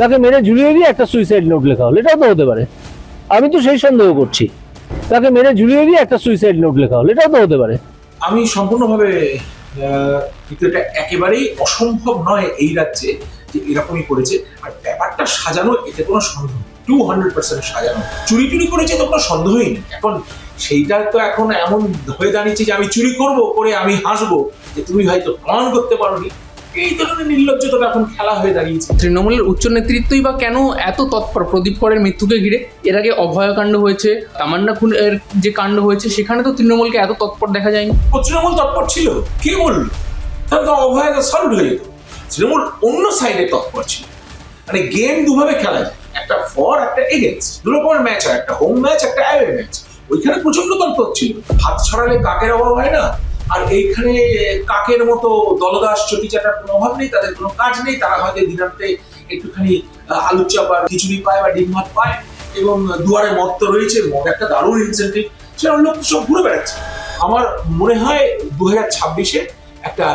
তাকে মেরে ঝুলিয়ে দিয়ে একটা সুইসাইড নোট লেখা হলো। এটাও তো হতে পারে। আমি তো সেই সন্দেহ করছি। তাকে মেরে ঝুলিয়ে দিয়ে একটা সুইসাইড নোট লেখা হলো। এটাও তো হতে পারে। আমি সম্পূর্ণভাবে কিন্তু এটা একেবারেই অসম্ভব নয় এই রাজ্যে যে এরকমই করেছে। আর ব্যাপারটা সাজানো, এতে কোনো সন্দেহ টু হান্ড্রেড পার্সেন্ট সাজানো। চুরি টুরি করেছে তো কোনো সন্দেহই নেই। এখন সেইটা তো এখন এমন হয়ে দাঁড়িয়েছে যে আমি চুরি করব, করে আমি হাসবো যে তুমি হয়তো প্রমাণ করতে পারোনি। এই ধরনের নির্লজ্জতা এখন খেলা হয়ে দাঁড়িয়েছে। তৃণমূলের উচ্চ নেতৃত্বই বা কেন এত তৎপর? প্রদীপ করের মৃত্যুকে ঘিরে। এর আগে অভয়াকাণ্ড হয়েছে তামান্না খুনের যে কাণ্ড হয়েছে সেখানে তো তৃণমূলকে এত তৎপর দেখা যায়নি। তৃণমূল তৎপর ছিল? কে বলল? তাহলে তো অভয় সলভ হয়ে যেত তৃণমূল অন্য সাইডে তৎপর ছিল। মানে গেম দুভাবে খেলা যায় একটা ফর একটা এগেনস্ট দু রকমের ম্যাচ হয়। একটা হোম ম্যাচ একটা অ্যাওয়ে ম্যাচ ওইখানে প্রচণ্ড তৎপর ছিল। হাত ছড়ালে কাকের অভাব হয় না? আর এইখানে কাকের মতো দলদাস চটি চাটার কোনো অভাব নেই, তাদের কোনো কাজ নেই, তারা হয়তো দিনান্তে একটুখানি আলুর চাপ আর খিচুড়ি পায় বা ডিম ভাত পায় এবং দুয়ারে মদ তো রয়েছে, মদ একটা দারুণ ইনসেন্টিভ সেরকম লোক সব ঘুরে বেড়াচ্ছে। আমার মনে হয় দু হাজার ছাব্বিশে একটা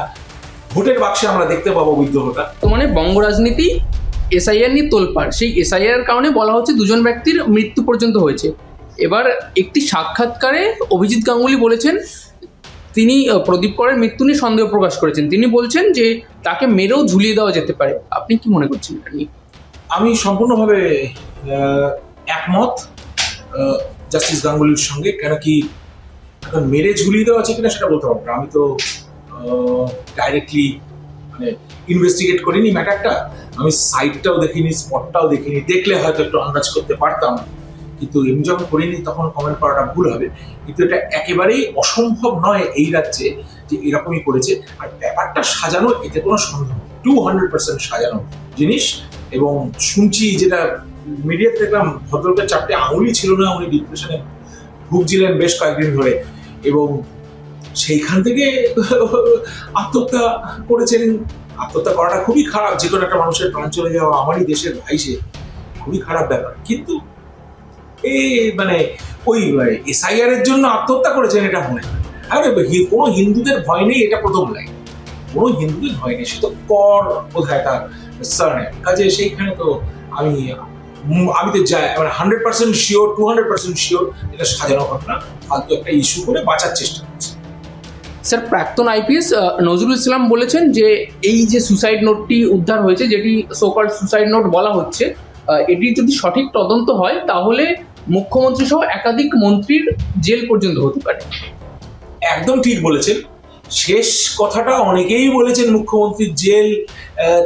ভোটের বাক্সে আমরা দেখতে পাবো বিদ্রোহটা। তো মানে বঙ্গ রাজনীতি এসআইআর নিয়ে তোলপাড়। সেই এসআইআর কারণে বলা হচ্ছে দুজন ব্যক্তির মৃত্যু পর্যন্ত হয়েছে। এবার একটি সাক্ষাৎকারে অভিজিৎ গাঙ্গুলি বলেছেন তিনি প্রদীপ করের মৃত্যু নিয়ে সন্দেহ প্রকাশ করেছেন। তিনি বলছেন যে তাকে মেরেও ঝুলিয়ে দেওয়া যেতে পারে। আপনি কি মনে করছেন এটা নিয়ে? আমি সম্পূর্ণভাবে একমত জাস্টিস গাঙ্গুলির সঙ্গে। কেন কি মেরে ঝুলিয়ে দেওয়া আছে কিনা সেটা বলতে পারব আমি তো ডাইরেক্টলি মানে ইনভেস্টিগেট করিনি ম্যাটারটা আমি সাইটটাও দেখিনি স্পটটাও দেখিনি। দেখলে হয়তো একটু আন্দাজ করতে পারতাম। কিন্তু এমনি যখন করিনি তখন কমেন্ট করাটা ভুল হবে। কিন্তু এটা একেবারেই অসম্ভব নয় এই রাজ্যে যে এরকমই করেছে। আর ব্যাপারটা সাজানো, এতে কোনো সন্দেহ টু হান্ড্রেড পার্সেন্ট সাজানো জিনিস এবং শুনছি যেটা মিডিয়াতে দেখলাম, ভদ্রলোকের চারটে আঙুলই ছিল না, উনি ডিপ্রেশনে ভুগছিলেন বেশ কয়েকদিন ধরে এবং সেইখান থেকে আত্মহত্যা করেছেন। আত্মহত্যা করাটা খুবই খারাপ। যে কোনো একটা মানুষের প্রাণ চলে যাওয়া আমারই দেশের ভাইসে, খুবই খারাপ ব্যাপার। কিন্তু এই মানে ওই এসআইআর এর জন্য আত্মহত্যা করেছেন এটা মনে আরে কোনো হিন্দুদের ভয় নেই, এটা প্রথম লাইন কোনো হিন্দুদের ভয় নেই, সে তো কর বোধহয় তার সারনেম কাজে সেইখানে তো আমি আমি তো যাই মানে hundred percent sure two hundred percent sure এটা সাজানো ঘটনা, ফালতু একটা ইস্যু করে বাঁচার চেষ্টা করছে। স্যার প্রাক্তন আইপিএস নজরুল ইসলাম বলেছেন যে এই যে সুসাইড নোটটি উদ্ধার হয়েছে, যেটি সোকল সুসাইড নোট বলা হচ্ছে এটি যদি সঠিক তদন্ত হয়, তাহলে মুখ্যমন্ত্রী সহ একাধিক মন্ত্রীর জেল পর্যন্ত হতে পারে। একদম ঠিক বলেছেন। শেষ কথাটা অনেকেই বলেছেন, মুখ্যমন্ত্রীর জেল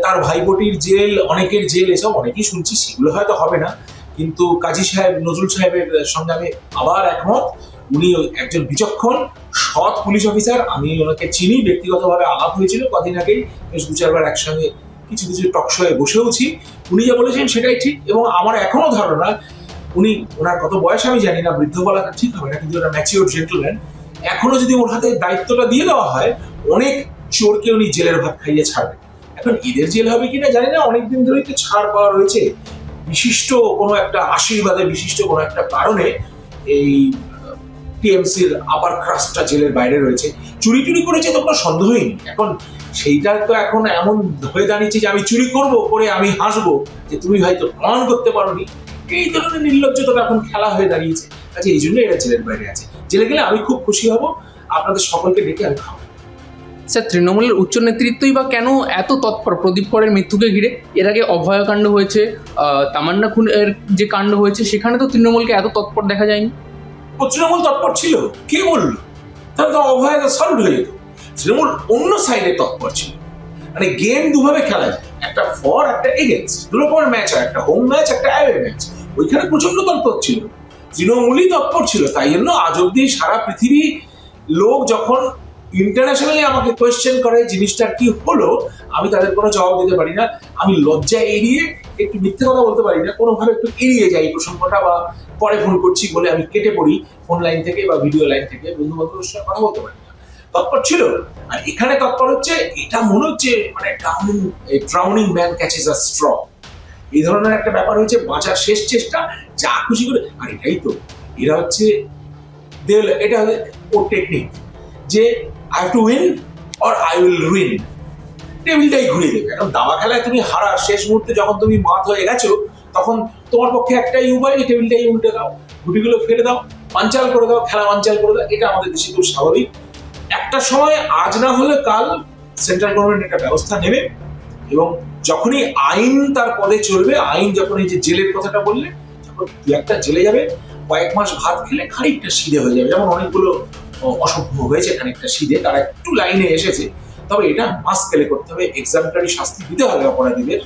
তার ভাইপোটির জেল, অনেকের জেল, এসব অনেকেই শুনছি, সেগুলো হয়তো হবে না। কিন্তু কাজী সাহেব, নজরুল সাহেবের সঙ্গে আমি আবার একমত। উনি একজন বিচক্ষণ, সৎ পুলিশ অফিসার। আমি ওনাকে চিনি, ব্যক্তিগতভাবে আলাপ হয়েছিল কদিন আগেই। বেশ দু চারবার একসঙ্গে কিছু কিছু টকশোয়ে বসেওছি উনি যা বলেছেন সেটাই ঠিক এবং আমার এখনও ধারণা, উনি ওনার কত বয়স আমি জানি না, বৃদ্ধ বলাটা ঠিক হবে না, কিন্তু ওটা ম্যাচিওর জেন্টলম্যান এখনও যদি ওর হাতে দায়িত্বটা দিয়ে দেওয়া হয়, অনেক চোরকে উনি জেলের ভাত খাইয়ে ছাড়বে। এখন ঈদের জেল হবে কিনা জানি না, অনেকদিন ধরেই তো ছাড় পাওয়া রয়েছে। বিশিষ্ট কোনো একটা আশীর্বাদে, বিশিষ্ট কোনো একটা কারণে এই টিএমসির আপার ক্রাস্টটা জেলের বাইরে রয়েছে। চুরি টুরি করেছে তো কোনো সন্দেহই নেই। এখন সেইটা তো এখন এমন হয়ে দাঁড়িয়েছে যে আমি চুরি করব, করে আমি হাসবো যে তুমি হয়তো প্রমাণ করতে পারোনি। এই ধরনের নির্লজ্জতা এখন খেলা হয়ে দাঁড়িয়েছে। আচ্ছা এই জন্য এরা জেলের বাইরে আছে। জেলে গেলে আমি খুব খুশি হব। আপনাদের সকলকে ডেকে আমি খাব। স্যার, তৃণমূলের উচ্চ নেতৃত্বই বা কেন এত তৎপর? প্রদীপ করের মৃত্যুকে ঘিরে। এর আগে অভয়াকাণ্ড হয়েছে তামান্না খুনের যে কাণ্ড হয়েছে, সেখানে তো তৃণমূলকে এত তৎপর দেখা যায়নি। ও তৃণমূল তৎপর ছিল। কে বলল? তাহলে তো অভয় সলভ হয়ে যেত। তৃণমূল অন্য সাইডে তৎপর ছিল। মানে গেম দুভাবে খেলা যায় একটা ফর একটা এগেনস্ট দু রকমের ম্যাচ হয়। একটা হোম ম্যাচ একটা অ্যাওয়ে ম্যাচ ওইখানে প্রচণ্ড তৎপর ছিল। তৃণমূলই তৎপর ছিল। তাই জন্য আজ অব্দি সারা পৃথিবী লোক যখন ইন্টারন্যাশনালি আমাকে কোয়েশ্চেন করে জিনিসটার কি হলো? আমি তাদের কোনো জবাব দিতে পারি না। আমি লজ্জা এড়িয়ে একটু মিথ্যে কথা বলতে পারি না, কোনোভাবে একটু এড়িয়ে যাই এই প্রসঙ্গটা বা পরে ফোন করছি বলে আমি কেটে পড়ি ফোন লাইন থেকে বা ভিডিও লাইন থেকে বন্ধু বান্ধবের সঙ্গে কথা বলতে পারি না। তৎপর ছিল। আর এখানে তৎপর হচ্ছে, এটা মনে হচ্ছে মানে drowning drowning man catches a straw এই ধরনের একটা ব্যাপার হয়েছে, বাঁচার শেষ চেষ্টা, যা খুশি করে, আর এটাই তো। এরা হচ্ছে দেল এটা ওর টেকনিক যে I to win or I will win টেবিলটাই ঘুরিয়ে দেবে। কারণ দাবা খেলায় তুমি হারা শেষ মুহূর্তে যখন তুমি মাত হয়ে গেছো, তখন তোমার পক্ষে একটাই উপায় এই টেবিলটাই উল্টে দাও গুটিগুলো ফেলে দাও, পাঞ্চাল করে দাও, খেলা পাঞ্চাল করে দাও, এটা আমাদের দেশে খুব স্বাভাবিক। একটা সময় আজ না হলে কাল সেন্ট্রাল গভর্নমেন্ট একটা ব্যবস্থা নেবে এবং যখনই আইন তার পদে চলবে, আইন যখন এই যে জেলের কথাটা বললে, যখন দু একটা জেলে যাবে, কয়েক মাস ভাত খেলে খানিকটা সিধে হয়ে যাবে। যেমন অনেকগুলো, অসভ্য হয়েছে খানিকটা সিধে, তারা একটু লাইনে এসেছে। তবে এটা মাস স্কেলে করতে হবে এক্সাম্পলারি শাস্তি দিতে হবে অপরাধীদের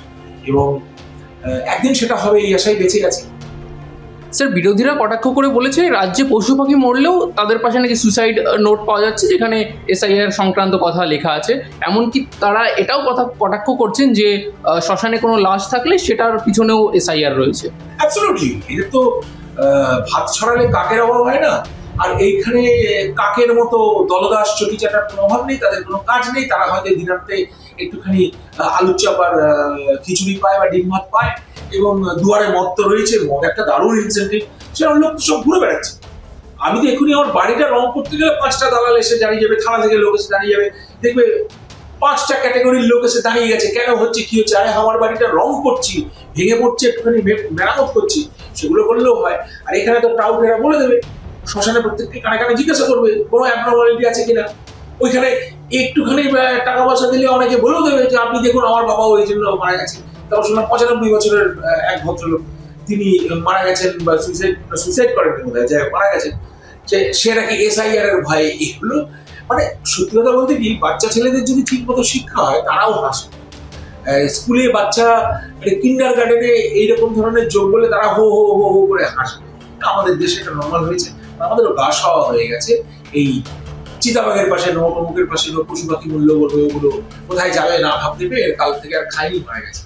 এবং একদিন সেটা হবে এই আশায় বেঁচে গেছে। স্যার বিরোধীরা কটাক্ষ করে বলেছে রাজ্যে পশু পাখি মরলেও তাদের পাশে নাকি সুসাইড নোট পাওয়া যাচ্ছে যেখানে এসআইআর সংক্রান্ত কথা লেখা আছে। এমনকি তারা এটাও কথা কটাক্ষ করছেন যে শ্মশানে কোনো লাশ থাকলে সেটার পিছনেও এসআইআর রয়েছে। অ্যাবসলুটলি এদের তো ভাত ছড়ালে কাকের অভাব হয় না? আর এইখানে কাকের মতো দলদাস, চটি চাটার কোনো অভাব নেই, তাদের কোনো কাজ নেই, তারা হয়তো দিনান্তে একটুখানি আলুর চাপ আর খিচুড়ি পায় বা ডিম ভাত পায়, এবং দুয়ারে মদ তো রয়েছে, মদ একটা দারুণ ইনসেন্টিভ সেরকম লোক সব ঘুরে বেড়াচ্ছে। আমি তো এখনই আমার বাড়িটা রং করতে গেলে পাঁচটা দালাল এসে দাঁড়িয়ে যাবে থানা থেকে লোক এসে দাঁড়িয়ে যাবে, দেখবে পাঁচটা ক্যাটাগরির লোক এসে দাঁড়িয়ে গেছে, কেন হচ্ছে, কি হচ্ছে, আরে আমার বাড়িটা রং করছি, ভেঙে পড়ছে, একটুখানি মেরামত করছি, সেগুলো করলেও হয়। আর এখানে তো টাউটেরা বলে দেবে শ্মশানে প্রত্যেককে কানে কানে জিজ্ঞাসা করবে কোনো অ্যাবনর্মালিটি আছে কিনা? ওইখানে একটুখানি টাকা পয়সা দিলে অনেকে বলেও দেবে যে, আপনি দেখুন, আমার বাবা ওই জন্য মারা গেছে তারপর শুনলাম পঁচানব্বই বছরের এক ভদ্রলোক, তিনি মারা গেছেন বা সুইসাইড সুইসাইড করেন বোধ হয় মারা গেছেন। যে সে নাকি এসআইআর এর ভয়ে এগুলো মানে সত্যি কথা বলতে কি, বাচ্চা ছেলেদের যদি ঠিক মতো শিক্ষা হয়, তারাও হাসবে। স্কুলে বাচ্চা কিন্ডার গার্ডেনে এইরকম ধরনের যোগ বলে তারা হো হো হো হো করে হাসবে। আমাদের দেশে এটা নর্মাল হয়েছে। আমাদেরও গা সওয়া হয়ে গেছে। এই চিতাবাগের পাশে নবমুখের পাশে পশু পাখি মূল্য বলবে ওগুলো কোথায় যাবে না ভাবতে পেয়ে কাল থেকে আর খাইনি মারা গেছে।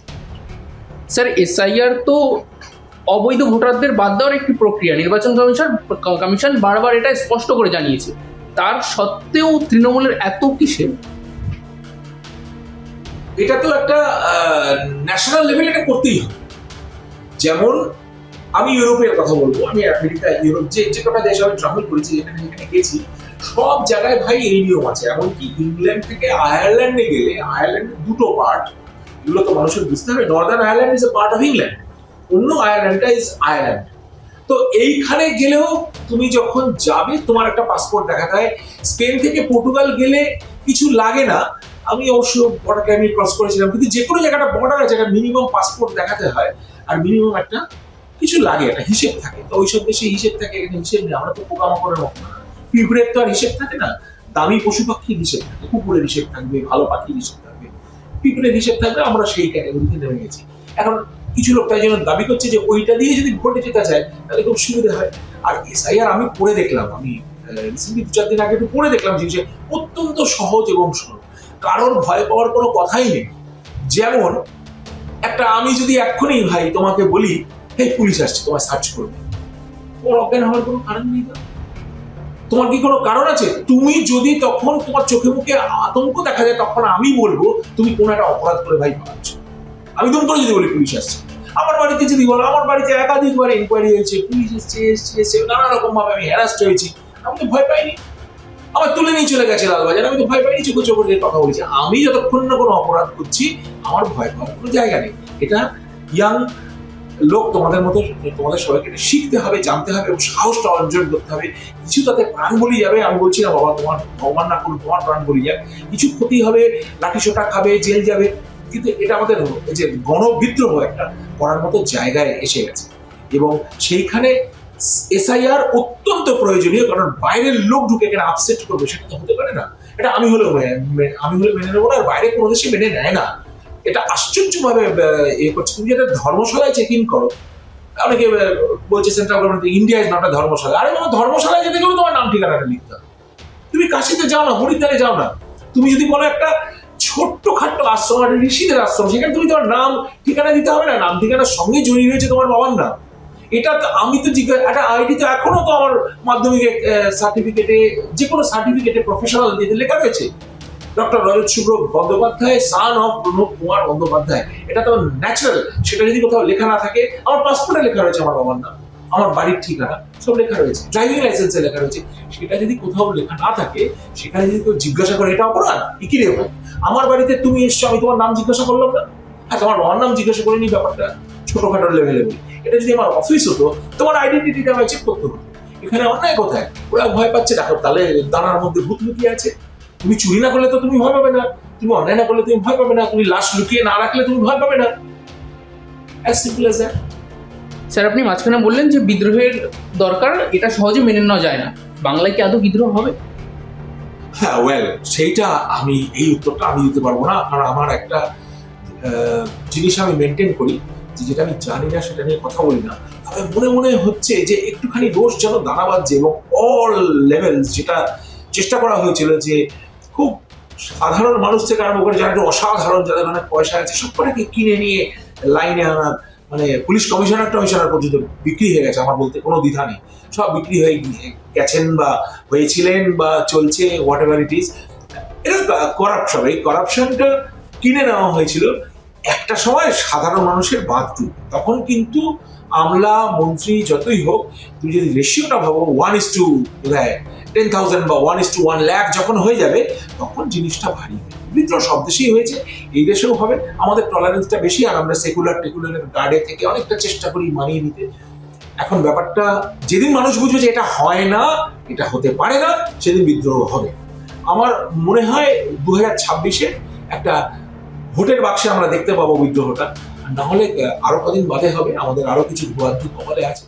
স্যার এসআইআর তো অবৈধ ভোটারদের বাদ দেওয়ার একটি প্রক্রিয়া। নির্বাচন কমিশন কমিশন বারবার এটা স্পষ্ট করে জানিয়েছে। তার সত্ত্বেও তৃণমূলের এত কিসে? এটা তো একটা ন্যাশনাল লেভেলে এটা করতেই হবে। যেমন আমি ইউরোপের কথা বলব আমি আমেরিকা ইউরোপ যে যে কটা দেশ আমি ট্রাভেল করেছি যেখানে যেখানে গেছি সব জায়গায় ভাই এই নিয়ম আছে। এমনকি ইংল্যান্ড থেকে আয়ারল্যান্ডে গেলে আয়ারল্যান্ডের দুটো পার্ট এগুলো তো মানুষের বুঝতে হবে Northern Ireland is a part of England অন্য আয়ারল্যান্ডটা ইজ আয়ারল্যান্ড তো এইখানে গেলেও তুমি যখন যাবে তোমার একটা পাসপোর্ট দেখাতে হয়। স্পেন থেকে পর্তুগাল গেলে কিছু লাগে না। আমি অবশ্য বর্ডারটা আমি ক্রস করেছিলাম কিন্তু যে কোনো জায়গাটা বর্ডার আছে একটা মিনিমাম পাসপোর্ট দেখাতে হয়। আর মিনিমাম একটা কিছু লাগে, একটা হিসেব থাকে। তো ওইসব দেশে হিসেব থাকে এখানে হিসেব নেই। আমরা তো পোকামাকড়ের মতো না। পিঁপড়ের তো আর হিসেব থাকে না। দামি পশু পাখির হিসেব থাকে, কুকুরের হিসেব থাকবে, ভালো পাখির হিসেব থাকবে। পিঁপড়ের হিসেব থাকবে আমরা সেই ক্যাটাগরিতে নেমে গেছি। এখন কিছু লোক তাই জন্য দাবি করছে যে ওইটা দিয়ে যদি ভোটে যেতে যায়, তাহলে খুব সুবিধা হয়। আর এসআইআর আমি পড়ে দেখলাম, আমি রিসেন্টলি দু চার দিন আগে একটু পড়ে দেখলাম জিনিসে অত্যন্ত সহজ এবং সরল। কারোর ভয় পাওয়ার কোনো কথাই নেই। যেমন, একটা আমি যদি এক্ষুনি ভাই তোমাকে বলি হে পুলিশ আসছে, তোমায় সার্চ করবে। তোমার অজ্ঞান হওয়ার কোনো কারণ নেই। তোমার কি কোনো কারণ আছে? তুমি যদি তখন তোমার চোখে মুখে আতঙ্ক দেখা যায়, তখন আমি বলব, তুমি কোনো একটা অপরাধ করে ভাই পাচ্ছ আমি দুম করে যদি বলি পুলিশ আসছে। আমার বাড়িতে যদি বলো, আমার বাড়িতে একাধিকবার ইনকোয়ারি হয়েছে, পুলিশ এসছে এসছে এসছে নানা রকম ভাবে আমি হ্যারাস্ট হয়েছি। আমি তো ভয় পাইনি। আমার তুলে নিয়ে চলে গেছে লালবাজার, আমি তো ভয় পাইনি, চোখে চোখে কথা বলেছি। আমি যতক্ষণ না কোনো অপরাধ করছি, আমার ভয় পাওয়ার কোনো জায়গা নেই। এটা ইয়াং লোক তোমাদের মতো, তোমাদের সবাইকে শিখতে হবে, জানতে হবে এবং সাহসটা অর্জন করতে হবে। কিছু তাতে প্রাণ বলি যাবে, আমি বলছি না, বাবা তোমার, ভগবান না করুন তোমার প্রাণ বলি যাবে কিছু ক্ষতি হবে, লাঠি সোটা খাবে, জেল যাবে, কিন্তু এটা আমাদের যে গণবিদ্রোহ একটা করার মতো জায়গায় এসে গেছে। এবং সেইখানে এসআইআর অত্যন্ত প্রয়োজনীয়, কারণ বাইরের লোক ঢুকে এখানে আপসেট করবে, সেটা তো হতে পারে না। এটা আমি হলেও আমি হলে মেনে নেব না, আর বাইরে কোনো দেশে মেনে নেয় না। এটা আশ্চর্যভাবে এ করছে। তুমি যেটা ধর্মশালায় চেক ইন করো, অনেকে বলছে central government India is not dharamshala. আরে তোমার ধর্মশালায় যেতে গেলে তোমার নাম ঠিকানাটা লিখতে হবে। তুমি কাশিতে যাও না, হরিদ্বারে যাও না। তুমি যদি বলো একটা ছোট্ট খাট্ট আশ্রম, একটা ঋষিদের আশ্রম, সেখানে তুমি তোমার নাম, ঠিকানা দিতে হবে না। নাম ঠিকানার সঙ্গে জড়িয়ে রয়েছে তোমার বাবার নাম। এটা তো আমি তো জিজ্ঞাসা, একটা আইডি তো এখনও তো আমার মাধ্যমিকের সার্টিফিকেটে যে কোনো সার্টিফিকেটে প্রফেশনাল লেখা রয়েছে। Doctor Rajat Shubhra Bandyopadhyay son of Pranab Kumar Bandyopadhyay. এটা তো ন্যাচারাল সেটা যদি কোথাও লেখা না থাকে, আমার পাসপোর্টে লেখা রয়েছে আমার বাবার নাম, আমার বাড়ির ঠিকানা, সব লেখা রয়েছে ড্রাইভিং লাইসেন্সে লেখা রয়েছে। সেটা যদি কোথাও লেখা না থাকে সেখানে যদি কেউ জিজ্ঞাসা করে, এটা অপরাধ? কি রে? আমার বাড়িতে তুমি এসছো, আমি তোমার নাম জিজ্ঞাসা করলাম না? হ্যাঁ তোমার বাবার নাম জিজ্ঞাসা করিনি ব্যাপারটা, ছোটখাটো লেভেলে এটা যদি আমার অফিস হতো, তোমার আইডেন্টিটিটা আমায় চেক করতে হতো এখানে অন্যায় কোথায়, ওরা ভয় পাচ্ছে, দেখো তাহলে দানার মধ্যে ভূত লুকিয়ে আছে। তুমি চুরি না করলে তো তুমি ভয় পাবে না। তুমি অন্যায় না করলে তুমি ভয় পাবে না। তুমি লাশ লুকিয়ে না রাখলে তুমি ভয় পাবে না। As simple as that sir আপনি মাঝখানে বললেন যে বিদ্রোহের দরকার এটা সহজে মেনে নেওয়া যায় না। বাংলায় কি আদৌ বিদ্রোহ হবে? হ্যাঁ ওয়েল সেইটা আমি এই উত্তরটা আমি দিতে পারব না। কারণ আমার একটা জিনিস আমি মেনটেন করি যে যেটা আমি জানি না সেটা নিয়ে কথা বলি না। তবে মনে মনে হচ্ছে যে একটুখানি রোজ যেন দানা বাজছে এবং অল লেভেলস যেটা চেষ্টা করা হয়েছিল যে খুব সাধারণ মানুষ থেকে আরম্ভ করে যারা একটু অসাধারণ, যাদের অনেক পয়সা আছে, সব কটাকে কিনে নিয়ে লাইনে আনার মানে পুলিশ কমিশনার টমিশনার পর্যন্ত বিক্রি হয়ে গেছে, আমার বলতে কোনো দ্বিধা নেই। সব বিক্রি হয়ে গেছেন বা হয়েছিলেন বা চলছে হোয়াট এভার ইট ইজ এটা করাপশন এই করাপশনটা কিনে নেওয়া হয়েছিল। একটা সময় সাধারণ মানুষের দিল তখন কিন্তু আমলা, মন্ত্রী যতই হোক, তুমি যদি রেশিওটা ভাবো ওয়ান ইস টু বোধহয় টেন থাউজেন্ড বা one is to one lakh যখন হয়ে যাবে, তখন জিনিসটা ভারী হবে। বিদ্রোহ সব দেশেই হয়েছে, এই দেশেও হবে। আমাদের টলারেন্সটা বেশি, আর আমরা সেকুলার টেকুলারের গার্ডে থেকে অনেকটা চেষ্টা করি মানিয়ে নিতে। এখন ব্যাপারটা, যেদিন মানুষ বুঝবে যে এটা হয় না, এটা হতে পারে না, সেদিন বিদ্রোহ হবে। আমার মনে হয় দু হাজার ছাব্বিশে একটা ভোটের বাক্সে আমরা দেখতে পাবো বিদ্রোহটা। না হলে আরও কদিন বাদে হবে, আমাদের আরও কিছু ভুয়াদ্দু কপালে আছে।